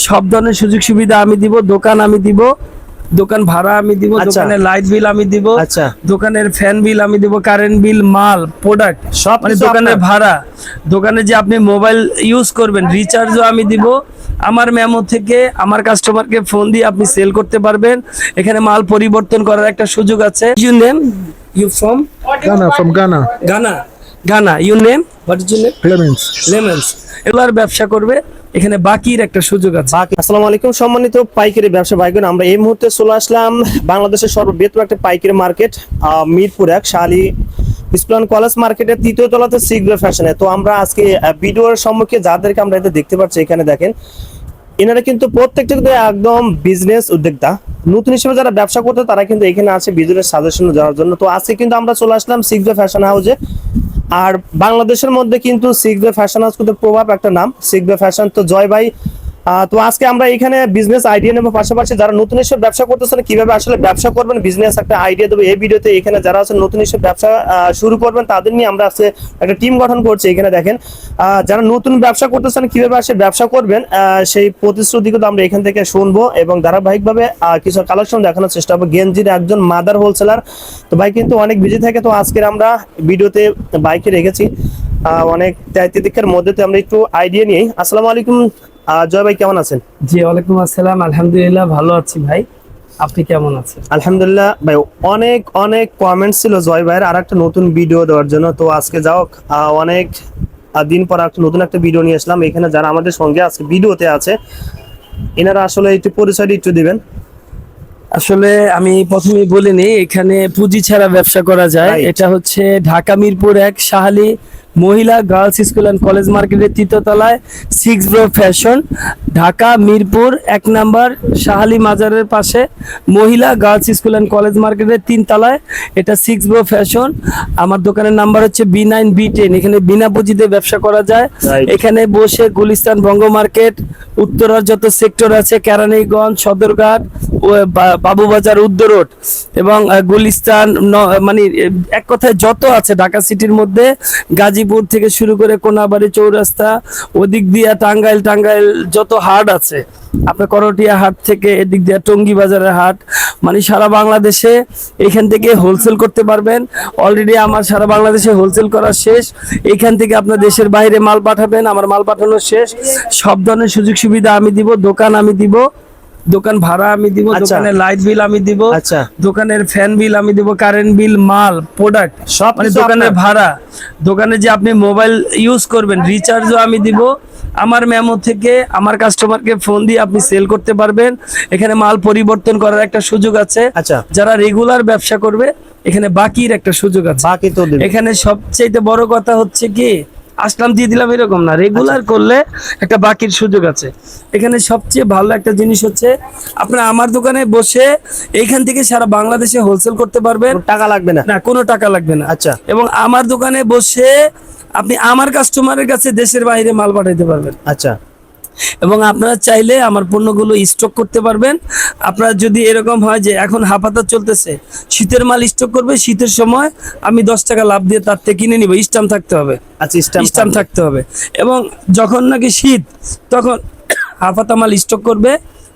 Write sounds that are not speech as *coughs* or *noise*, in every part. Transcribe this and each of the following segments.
সব ধরনের সুযোগ সুবিধা আমি দিব দোকান আমি দিব দোকান ভাড়া আমি দিব আচ্ছা। দোকানের লাইট বিল আমি দিব আচ্ছা। দোকানের ফ্যান বিল আমি দিব কারেন্ট বিল মাল প্রোডাক্ট সব মানে দোকানের ভাড়া দোকানে যে আপনি মোবাইল ইউজ করবেন রিচার্জও আমি দিব আমার মেমো থেকে আমার কাস্টমারকে ফোন দিয়ে আপনি সেল করতে পারবেন এখানে মাল পরিবর্তন করার একটা সুযোগ আছে you name you from Ghana, from Ghana, Ghana Ghana you name what is you name Clemens. Clemens এগুলার ব্যবসা করবে এখানে বাকির একটা সুযোগ আছে। আসসালামু আলাইকুম। সম্মানিত পাইকারি ব্যবসা ভাইগণ, আমরা এই মুহূর্তে চলে আসলাম বাংলাদেশের সর্ববৃহত্তম একটা পাইকারি মার্কেট মিরপুর এক শালি ইসলাম কলেজ মার্কেটের তৃতীয় তলাতে সিগ্রে ফ্যাশনে। তো আমরা আজকে ভিডিওর সম্মুখে যাদেরকে আমরা এটা দেখতে পাচ্ছি, এখানে দেখেন, এনারা কিন্তু প্রত্যেকটা কিন্তু একদম বিজনেস উদ্যোক্তা। নতুন হিসেবে যারা ব্যবসা করতে, তারা কিন্তু এখানে আছে বিজনেস সাজেশন দেওয়ার জন্য। তো আজকে কিন্তু আমরা চলে আসলাম সিগ্রে ফ্যাশন হাউসে আর বাংলাদেশের মধ্যে কিন্তু সিকবে ফ্যাশন হাউস কিন্তু প্রভাব একটা নাম। সিকবে ফ্যাশন তো জয় ভাই। তো আজকে আমরা এখানে বিজনেস আইডিয়া নেব। পাশাপাশি যারা নতুন হিসেবে ব্যবসা করতেছেন, কীভাবে আসলে ব্যবসা করবেন বিজনেস একটা আইডিয়া দেবো। এই ভিডিওতে এখানে যারা আছেন, নতুন হিসেবে ব্যবসা শুরু করবেন, তাদের নিয়ে আমরা আজকে একটা টিম গঠন করছি এখানে দেখেন। যারা নতুন ব্যবসা করতেছেন, কীভাবে আসে ব্যবসা করবেন সেই প্রতিশ্রুতি কিন্তু আমরা এখান থেকে শুনব এবং ধারাবাহিকভাবে কিছু কালেকশন দেখানোর চেষ্টা করব। গেঞ্জির একজন মাদার হোলসেলার তো ভাই কিন্তু অনেক বিজি থাকে, তো আজকের আমরা ভিডিওতে বাইকে রেখেছি। অনেক ত্যাগতিতিকের মধ্যে আমরা একটু আইডিয়া নিই। আসসালামু আলাইকুম জয় ভাই কেমন আছেন? জি ওয়ালাইকুম আসসালাম। আলহামদুলিল্লাহ ভালো আছি ভাই। আপনি কেমন আছেন? আলহামদুলিল্লাহ ভাই অনেক অনেক কমেন্ট ছিল জয় ভাইয়ের আর একটা নতুন ভিডিও দেওয়ার জন্য। তো আজকে যাও অনেক দিন পর একটা নতুন একটা ভিডিও নিয়ে আসলাম। এখানে যারা আমাদের সঙ্গে আজকে ভিডিওতে আছে এনারা আসলে একটু পরিচয়টা একটু দিবেন। আসলে আমি প্রথমেই বলিনি এখানে পুঁজি ছাড়া ব্যবসা করা যায়। এটা হচ্ছে ঢাকা মিরপুর এক সাহালি মহিলা গার্লস স্কুল অ্যান্ড কলেজ মার্কেটের তৃতীয়তলায় six bro fashion Dhaka Mirpur এক নাম্বার সাহালি মাজারের পাশে মহিলা গার্লস স্কুল অ্যান্ড কলেজ মার্কেটের তিন তলায়। এটা সিক্স ব্রো ফ্যাশন আমার দোকানের নাম্বার হচ্ছে বি নাইন বি টেন এখানে বিনা পুঁজিতে ব্যবসা করা যায়। এখানে বসে গুলিস্তান বঙ্গ মার্কেট উত্তরার যত সেক্টর আছে কেরানীগঞ্জ সদরঘাট বাবুবাজার উদ্দ রোড এবং গুলিস্তান মানে এক কথায় যত আছে ঢাকা সিটির মধ্যে, গাজীপুর থেকে শুরু করে কোনাবাড়ি চৌরাস্তা, ওদিক দিয়া টাঙ্গাইল টাঙ্গাইল যত হাট আছে, আপনার করটিয়া হাট থেকে এদিক দিয়া টঙ্গী বাজারের হাট মানে সারা বাংলাদেশে এখান থেকে হোলসেল করতে পারবেন। অলরেডি আমার সারা বাংলাদেশে হোলসেল করা শেষ। এখান থেকে আপনার দেশের বাইরে মাল পাঠাবেন, আমার মাল পাঠানো শেষ। সব ধরনের সুযোগ সুবিধা আমি দিব, দোকান আমি দিব। দোকান ভাড়া আমি দিব আচ্ছা। দোকানের লাইট বিল আমি দিব আচ্ছা। দোকানের ফ্যান বিল আমি দিব কারেন্ট বিল মাল প্রোডাক্ট সব মানে দোকানের ভাড়া। দোকানে যে আপনি মোবাইল ইউজ করবেন রিচার্জও আমি দিব। আমার মেমো থেকে আমার কাস্টমারকে ফোন দিয়ে আপনি সেল করতে পারবেন। এখানে মাল পরিবর্তন করার একটা সুযোগ আছে। আচ্ছা। যারা রেগুলার ব্যবসা করবে এখানে বাকির একটা সুযোগ আছে। বাকি তো। এখানে সবচেয়ে বড় কথা হচ্ছে কি আসলাম দিয়ে দিলাম এরকম না। রেগুলার করলে একটা বাকির সুযোগ আছে। এখানে সবচেয়ে ভালো একটা জিনিস হচ্ছে আপনার আমার দোকানে বসে এইখান থেকে সারা বাংলাদেশে হোলসেল করতে পারবেন। টাকা লাগবে না? না কোনো টাকা লাগবে না। আচ্ছা। এবং আমার দোকানে বসে আপনি আমার কাস্টমারের কাছে দেশের বাইরে মাল পাঠাইতে পারবেন। আচ্ছা। এবং আপনারা চাইলে আমার পণ্যগুলো স্টক করতে পারবেন। আপনার যদি এরকম হয় যে এখন হাফাতা চলতেছে শীতের মাল স্টক করবে শীতের সময় আমি দশ টাকা লাভ দিয়ে তার থেকে কিনে নিব স্টাম্প থাকতে হবে। আচ্ছা স্ট্যাম্প থাকতে হবে। এবং যখন নাকি শীত তখন হাফাতা মাল স্টক করবে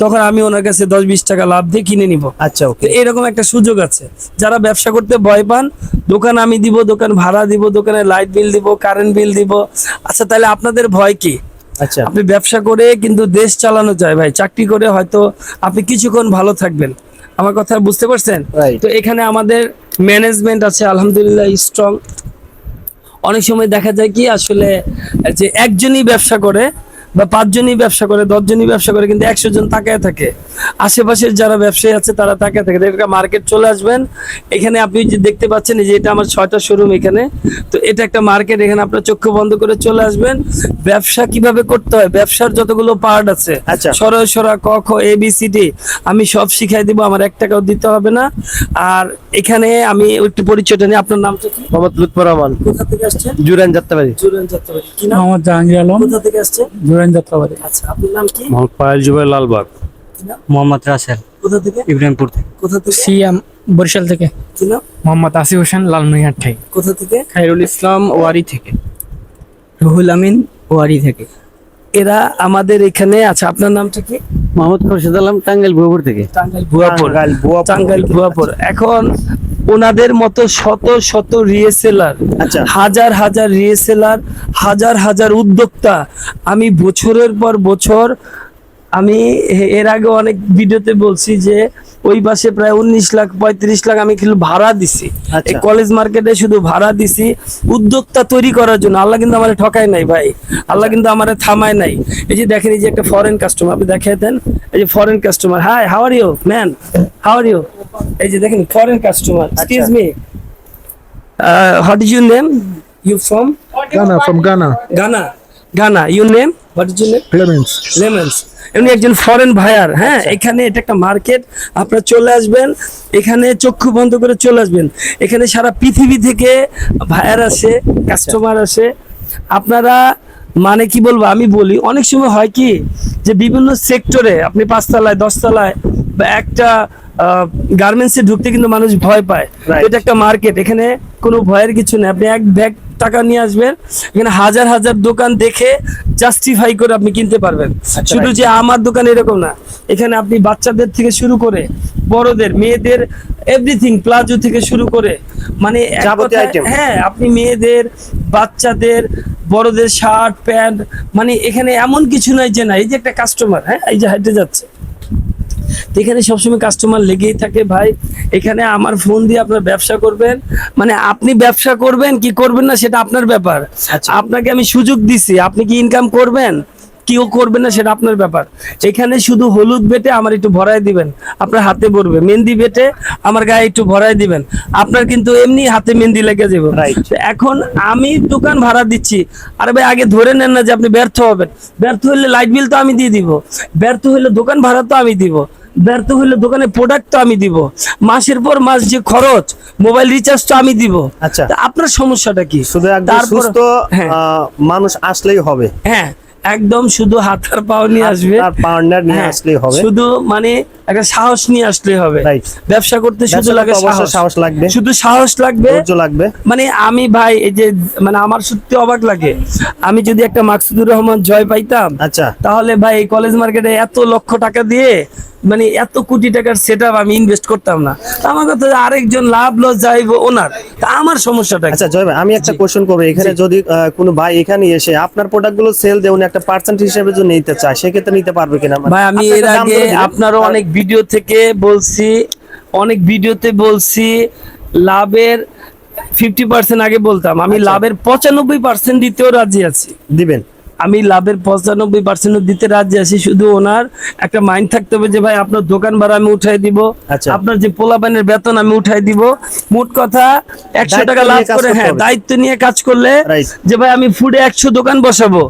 তখন আমি ওনার কাছে দশ বিশ টাকা লাভ দিয়ে কিনে নিব। আচ্ছা ওকে। এরকম একটা সুযোগ আছে। যারা ব্যবসা করতে ভয় পান দোকান আমি দিব দোকান ভাড়া দিব দোকানে লাইট বিল দিব কারেন্ট বিল দিব। আচ্ছা তাহলে আপনাদের ভয় কি? আপনি ব্যবসা করে কিন্তু দেশ চালানো যায় ভাই চাকরি করে হয়তো আপনি কিছুক্ষণ ভালো থাকবেন। আমার কথা বুঝতে পারছেন. তো এখানে আমাদের ম্যানেজমেন্ট আছে আলহামদুলিল্লাহ স্ট্রং অনেক সময় দেখা যায় কি আসলে যে একজনই ব্যবসা করে বা পাঁচজনই ব্যবসা করে দশজনই ব্যবসা করে কিন্তু একশো জন তাকায় থাকে। আশেপাশের যারা ব্যবসায়ী আছে তারা তাকায় থাকে। মার্কেট চলে আসবেন। এখানে আপনি যে দেখতে পাচ্ছেন যে এটা আমার ছয়টা শোরুম এখানে। তো এটা একটা মার্কেট এখানে আপনার চক্ষু বন্ধ করে চলে আসবেন। ব্যবসা কীভাবে করতে হয়? ব্যবসার যতগুলো পার্ট আছে আচ্ছা। সরয় সরা ক খ এ বি সি ডি আমি সব শিখাই দিব আমার এক টাকাও দিতে হবে না। আর এখানে আমি একটু পরিচয়টা নিই আপনার নামটা কি? মোহাম্মদ লুৎফর রহমান। কোথা থেকে আসছেন? জুরান যাত্রাবাড়ি। জুরেন যাত্রাবাড়ি। কি নাম? মোহাম্মদ জাহাঙ্গীর আলম। কোথা থেকে আসছেন? জুরাইন যাত্রাবাড়ি? আচ্ছা আপনার নাম কি? মোহাম্মদ পায়েল জুবাই লালবাগ। মোহাম্মদ রাসেল কোথা থেকে? ইব্রাহিমপুর থেকে। কোথা থেকে? সিএম বরিশাল থেকে। কি নাম? মোহাম্মদ আসিফ হোসেন লালমনিরহাট থেকে। কোথা থেকে? খাইরুল ইসলাম ওয়ারি থেকে। রুহুল আমিন ওয়ারি থেকে। এরা আমাদের এখানে আচ্ছা আপনার নামটা কি? মোহাম্মদ খোরশেদ আলম টাঙ্গাইল ভুয়াপুর থেকে। টাঙ্গাইল ভুয়াপুর। টাঙ্গাইল ভুয়াপুর। এখন ওনাদের মতো শত শত রিয়েসেলার আচ্ছা। হাজার হাজার রিয়েসেলার হাজার হাজার উদ্যোক্তা। আমি বছরের পর বছর আমি এর আগে অনেক ভিডিওতে বলছি যে ওই পাশে প্রায় উনিশ লাখ পঁয়ত্রিশ লাখ আমি কিন্তু ভাড়া দিছি। আচ্ছা। এই কলেজ মার্কেটে শুধু ভাড়া দিছি উদ্যোক্তা তৈরি করার জন্য। আল্লাহ কিন্তু আমার ঠকায় নাই ভাই। আল্লাহ কিন্তু আমার থামায় নাই। এই যে দেখেন এই যে একটা ফরেন কাস্টমার আপনি দেখিয়ে দেন। এই যে foreign customer hi how are you man how are you এই যে দেখেন foreign customer excuse me what is your name you from Ghana, from Ghana. Ghana Ghana your name what is your name Clemens. Clemens এমনি একজন foreign ভায়ার হ্যাঁ? এখানে এটা একটা market আপনারা চলে আসবেন এখানে চক্ষু বন্ধ করে চলে আসবেন। এখানে সারা পৃথিবী থেকে ভায়ার আসে কাস্টমার আসে। আপনারা মানে কি বলব আমি বলি অনেক সময় হয় কি যে বিভিন্ন সেক্টরে আপনি পাঁচতলায় দশতলায় বা একটা গার্মেন্টসে ঢুকতে কিন্তু মানুষ ভয় পায়। এটা একটা মার্কেট এখানে কোনো ভয়ের কিছু নেই। আপনি এক ব্যাগ টাকা নিয়ে আসবেন এখানে হাজার হাজার দোকান দেখে জাস্টিফাই করে আপনি কিনতে পারবেন। শুধু যে আমার দোকান এরকম না এখানে আপনি বাচ্চাদের থেকে শুরু করে বড়দের মেয়েদের এভরিথিং প্লাজো থেকে শুরু করে মানে। হ্যাঁ আপনি মেয়েদের বাচ্চাদের বড়দের শার্ট প্যান্ট মানে এখানে এমন কিছু নাই যে না এই যে একটা কাস্টমার হ্যাঁ এই যে হাইটে যাচ্ছে। তো এখানে সবসময় কাস্টমার লেগেই থাকে ভাই। এখানে আমার ফোন দিয়ে আপনার ব্যবসা করবেন। মানে আপনি ব্যবসা করবেন কি করবেন না সেটা আপনার ব্যাপার। আচ্ছা। আপনাকে আমি সুযোগ দিছি। আপনি কি ইনকাম করবেন? কেউ করবেন না সেটা আপনার ব্যাপার। এখানে শুধু হলুদ বেটে আমার একটু ভরায় দিবেন আপনার হাতে পড়বে। মেহেন্দি বেটে আমার গায়ে একটু ভরায় দিবেন। আপনার কিন্তু এমনি হাতে মেহেন্দি লেগে যাবে। এখন আমি দোকান ভাড়া দিচ্ছি। আরে ভাই আগে ধরে নেন না যে আপনি ব্যর্থ হবেন। ব্যর্থ হলে লাইট বিল তো আমি দিয়ে দিব। ব্যর্থ হলে দোকান ভাড়া তো আমি দিব। ব্যর্থ হলে দোকানে প্রোডাক্ট তো আমি দিব। মাসের পর মাস যে খরচ মোবাইল রিচার্জ তো আমি দিব। আচ্ছা। আপনার সমস্যাটা কি? শুধু তারপর- সুস্থ হ্যাঁ। মানুষ আসলেই হবে। হ্যাঁ। একদম শুধু হাত আর পাও নিয়ে আসবে। পাওয়ার নিয়ে আসলে হবে। শুধু মানে একটা সাহস নিয়ে আসলে হবে। ব্যবসা করতে শুধু লাগে সাহস। সাহস লাগবে। শুধু সাহস লাগবে। ধৈর্য লাগবে। মানে আমি ভাই এই যে মানে আমার সত্যি অবাক লাগে। আমি যদি একটা মাকসুদুর রহমান জয় পাইতাম আচ্ছা। তাহলে ভাই এই কলেজ মার্কেটে এত লক্ষ টাকা দিয়ে মানে এত কোটি টাকার সেট আমি ইনভেস্ট করতাম না। আমার কথা আরেকজন লাভ লস যাইব ওনার। তা আমার সমস্যাটা আচ্ছা জয় ভাই আমি একটা কোশ্চেন করব। এখানে যদি কোনো ভাই এখানে এসে আপনার প্রোডাক্টগুলো সেল দিয়ে উনি একটা পার্সেন্ট হিসেবে যদি নিতে চায় সেক্ষেত্রে নিতে পারবে কিনা ভাই আমি এর আগে আপনারও অনেক ভিডিও থেকে বলছি অনেক ভিডিওতে বলছি লাভের ফিফটি পার্সেন্ট আগে বলতাম। আমি আচ্ছা। লাভের পঁচানব্বই পার্সেন্ট দিতেও রাজি আছি। দিবেন। আমি লাভের পঁচানব্বই পার্সেন্ট দিতে রাজি আছি। শুধু ওনার একটা মাইন্ড থাকতে হবে যে ভাই আপনার দোকান ভাড়া আমি উঠাই দিব। আচ্ছা। আপনার যে পোলাপানের বেতন আমি উঠাই দিব। মোট কথা একশো টাকা লাভ করে হ্যাঁ দায়িত্ব নিয়ে কাজ করলে যে ভাই আমি ফুডে একশো দোকান বসাবো।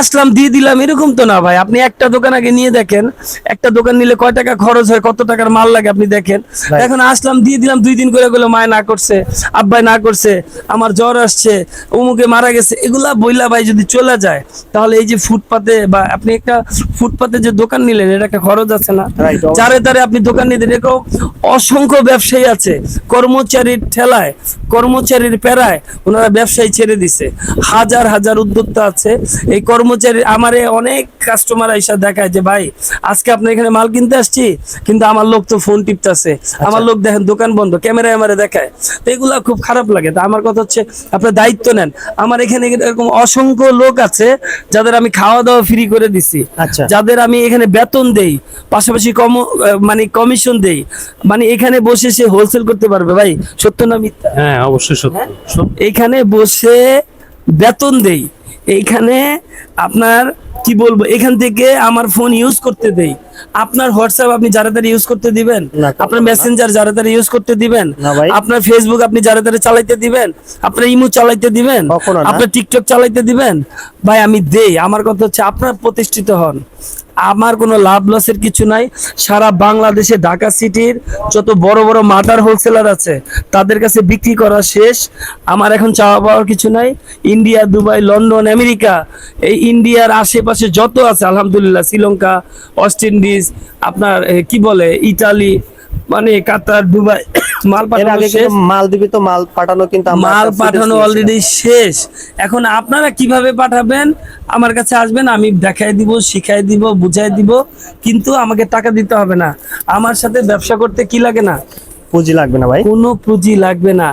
আসলাম দিয়ে দিলাম এরকম তো না ভাই। আপনি একটা দোকান আগে নিয়ে দেখেন। একটা দোকান নিলে কয় টাকা খরচ হয় কত টাকার মাল লাগে আপনি দেখেন। এখন আসলাম দিয়ে দিলাম দুই দিন করে গেলো মায় না করছে আব্বাই না করছে আমার জ্বর আসছে অমুকে মারা গেছে এগুলা বইলা ভাই যদি চলে যায় তাহলে এই যে ফুটপাতে বা আপনি একটা ফুটপাতে যে দোকান নিলেন এটা একটা খরচ আছে না। যারে তারে আপনি দোকান নিতে এরকম অসংখ্য ব্যবসায়ী আছে কর্মচারীর ঠেলায় কর্মচারীর পেরায় ওনারা ব্যবসায়ী ছেড়ে দিছে। হাজার হাজার উদ্যোক্তা আছে এই কর্মচারী আমারে অনেক কাস্টমার আইসা দেখায় যে ভাই আজকে আপনার এখানে মাল কিনতে আসছি কিন্তু আমার লোক তো ফোন টিপতেছে। আমার লোক দেখেন দোকান বন্ধ ক্যামেরায় আমারে দেখায়। তো এগুলা খুব খারাপ লাগে। তা আমার কথা হচ্ছে আপনার দায়িত্ব নেন। আমার এখানে এরকম অসংখ্য লোক আছে যাদের আমি খাওয়া দাওয়া ফ্রি করে দিছি আচ্ছা। যাদের আমি এখানে বেতন দেই পাশাপাশি কম মানে কমিশন দেই মানে এখানে বসে সে হোলসেল করতে পারবে ভাই সত্য না মিথ্যা? হ্যাঁ অবশ্যই সত্য। এখানে বসে বেতন দেই এইখানে আপনার কি বলব এখান থেকে আমার ফোন ইউজ করতে দেই। আপনার হোয়াটসঅ্যাপ আপনি যারা তারা ইউজ করতে দিবেন আপনার মেসেঞ্জার যারা তারা ইউজ করতে দিবেন আপনার ফেসবুক আপনি যারা তারা চালাইতে দিবেন আপনার ইমো চালাইতে দিবেন আপনার টিকটক চালাইতে দিবেন। ভাই আমি দেই আমার কথা হচ্ছে আপনার প্রতিষ্ঠিত হন। আমার কোনো লাভ লসের কিছু নাই। সারা বাংলাদেশে ঢাকা সিটির যত বড় বড় মাদার হোলসেলার আছে তাদের কাছে বিক্রি করা শেষ। আমার এখন চাওয়া পাওয়ার কিছু নাই। ইন্ডিয়া দুবাই লন্ডন আমেরিকা এই ইন্ডিয়ার আশেপাশে যত আছে আলহামদুলিল্লাহ শ্রীলঙ্কা ওয়েস্ট ইন্ডিজ আপনার কি বলে ইটালি মানে কাতার দুবাই *coughs* মাল পাঠানো শেষ। মালদ্বীপে তো মাল পাঠানো কিন্তু মাল পাঠানো অলরেডি শেষ। এখন আপনারা কীভাবে পাঠাবেন আমার কাছে আসবেন আমি দেখাই দিব শিখাই দিব বুঝাই দিব কিন্তু আমাকে টাকা দিতে হবে না। আমার সাথে ব্যবসা করতে কি লাগে না? পুঁজি লাগবে না ভাই? কোনো পুঁজি লাগবে না।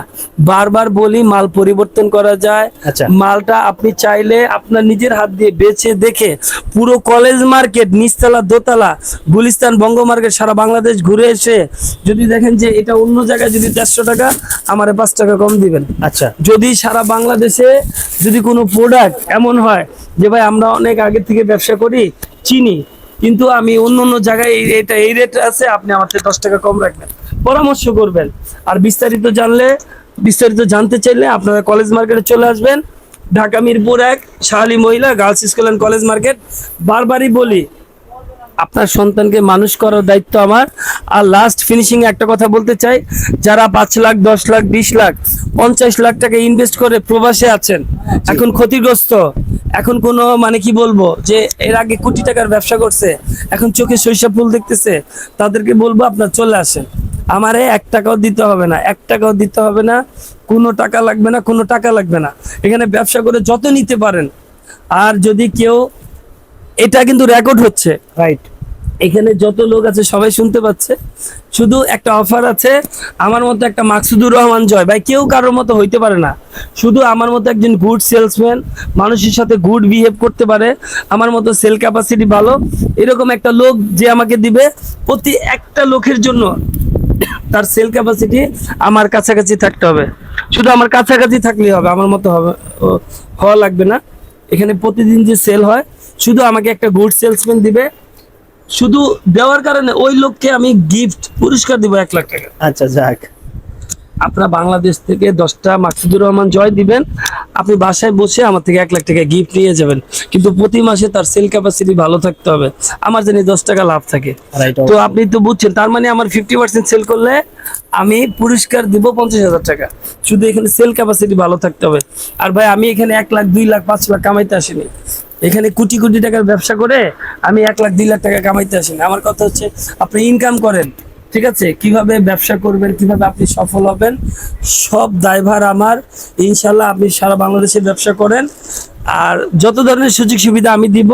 বারবার বলি মাল পরিবর্তন করা যায়। আচ্ছা। মালটা আপনি চাইলে আপনার নিজের হাত দিয়ে বেছে দেখে পুরো কলেজ মার্কেট নিচতলা দোতলা গুলিস্তান বঙ্গ মার্কেট সারা বাংলাদেশ ঘুরে এসে যদি দেখেন যে এটা অন্য জায়গায় যদি দেড়শো টাকা আমারে পাঁচ টাকা কম দিবেন। আচ্ছা। যদি সারা বাংলাদেশে যদি কোনো প্রোডাক্ট এমন হয় যে ভাই আমরা অনেক আগে থেকে ব্যবসা করি চিনি কিন্তু আমি অন্য অন্য জায়গায় এই- এটা এই রেট আছে আপনি আমার থেকে দশ টাকা কম রাখবেন। পরামর্শ করবেন। আর বিস্তারিত জানলে বিস্তারিত জানতে চাইলে আপনারা কলেজ মার্কেটে চলে আসবেন। ঢাকা মিরপুর এক শাহালি মহিলা girls school and college market. বারবারই বলি আপনার সন্তানকে মানুষ করার দায়িত্ব আমার। আর লাস্ট ফিনিশিং একটা কথা বলতে চাই যারা পাঁচ লাখ দশ লাখ বিশ লাখ পঞ্চাশ লাখ টাকা ইনভেস্ট করে প্রবাসে আছেন এখন ক্ষতিগ্রস্ত। এখন কোনো মানে কি বলব যে এর আগে কোটি টাকার ব্যবসা করছে এখন চোখে সরিষা ফুল দেখতেছে তাদেরকে বলব আপনার চলে আসেন। আমারে এক টাকাও দিতে হবে না এক টাকাও দিতে হবে না কোনো টাকা লাগবে না কোনো টাকা লাগবে না। এখানে ব্যবসা করে যত নিতে পারেন আর যদি কেউ এটা কিন্তু রেকর্ড হচ্ছে। রাইট এখানে যত লোক আছে সবাই শুনতে পাচ্ছে। শুধু একটা অফার আছে আমার মতো একটা মাকসুদুর রহমান জয়। ভাই কেউ কারোর মতো হইতে পারে না। শুধু আমার মতো একজন গুড সেলসম্যান মানুষের সাথে গুড বিহেভ করতে পারে আমার মতো সেল ক্যাপাসিটি ভালো এরকম একটা লোক যে আমাকে দিবে প্রতি একটা লোকের জন্য। তার সেল ক্যাপাসিটি আমার কাছাকাছি থাকতে হবে। শুধু আমার কাছাকাছি থাকলেই হবে, আমার মতো হবে হওয়া লাগবে না। এখানে প্রতিদিন যে সেল হয়, শুধু আমাকে একটা গুড সেলসম্যান দিবে। শুধু দেওয়ার কারণে ওই লোককে আমি গিফট পুরস্কার দিব এক লাখ টাকা। আচ্ছা যাক। আপনারা বাংলাদেশ থেকে দশটা মাকসুদুর রহমান জয় দিবেন। আপনি বাসায় বসে আমার থেকে এক লাখ টাকা গিফট নিয়ে যাবেন। কিন্তু প্রতি মাসে তার সেল ক্যাপাসিটি ভালো থাকতে হবে। আমার জানি দশ টাকা লাভ থাকে। তো আপনি তো বুঝছেন তার মানে আমার ফিফটি পার্সেন্ট সেল করলে আমি পুরস্কার দিব পঞ্চাশ হাজার টাকা। শুধু এখানে সেল ক্যাপাসিটি ভালো থাকতে হবে। আর ভাই আমি এখানে এক লাখ দুই লাখ পাঁচ লাখ কামাইতে আসিনি। এখানে কোটি কোটি টাকার ব্যবসা করে আমি এক লাখ দুই লাখ টাকা কামাইতে আসিনি। আমার কথা হচ্ছে আপনি ইনকাম করেন। ঠিক আছে? কীভাবে ব্যবসা করবেন কীভাবে আপনি সফল হবেন সব দায়ভার আমার। ইনশাল্লাহ আপনি সারা বাংলাদেশে ব্যবসা করেন। আর যত ধরনের সুযোগ সুবিধা আমি দিব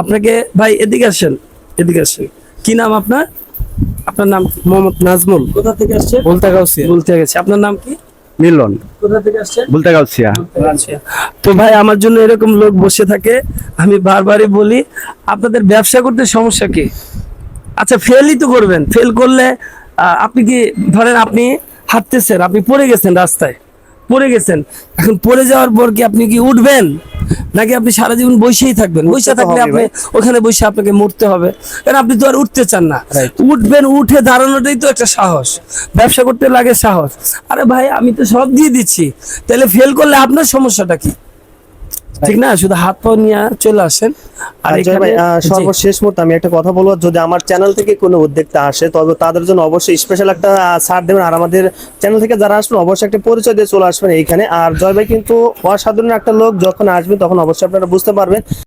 আপনাকে ভাই এদিকে আসেন এদিকে আসেন। কি নাম আপনার? আপনার নাম মোহাম্মদ নাজমুল। কোথা থেকে আসছেন? বলতে গাউসিয়া বলতে গেছে আপনার নাম কি? মিলন। কোথা থেকে আসছেন? বলতে গাউসিয়া। তো ভাই আমার জন্য এরকম লোক বসে থাকে আমি বারবারই বলি আপনাদের ব্যবসা করতে সমস্যা কি? আচ্ছা ফেলই তো করবেন। ফেল করলে আপনি কি ধরেন আপনি হাঁটতেছেন আপনি পড়ে গেছেন রাস্তায় পড়ে গেছেন। এখন পড়ে যাওয়ার পর কি আপনি কি উঠবেন? নাকি আপনি সারা জীবন বসেই থাকবেন? বসে থাকলে আপনি ওখানে বসে আপনাকে মরতে হবে। কারণ আপনি তো আর উঠতে চান না। উঠবেন উঠে দাঁড়ানোটাই তো একটা সাহস। ব্যবসা করতে লাগে সাহস। আরে ভাই আমি তো সব দিয়ে দিচ্ছি। তাহলে ফেল করলে আপনার সমস্যাটা কি? ঠিক না? শুধু হাত পা নিয়ে চলে আসেন। আর জয় ভাই। সর্বশেষ মুহূর্তে আমি একটা কথা বলব যদি আমার চ্যানেল থেকে কোনো উদ্যোক্তা আসে তবে তাদের জন্য অবশ্যই স্পেশাল একটা ছাড় দেবেন। আর আমাদের চ্যানেল থেকে যারা আসবেন অবশ্যই একটা পরিচয় দিয়ে চলে আসবেন এইখানে। আর জয় ভাই কিন্তু অসাধারণ একটা লোক যখন আসবে তখন অবশ্যই আপনারা বুঝতে পারবেন।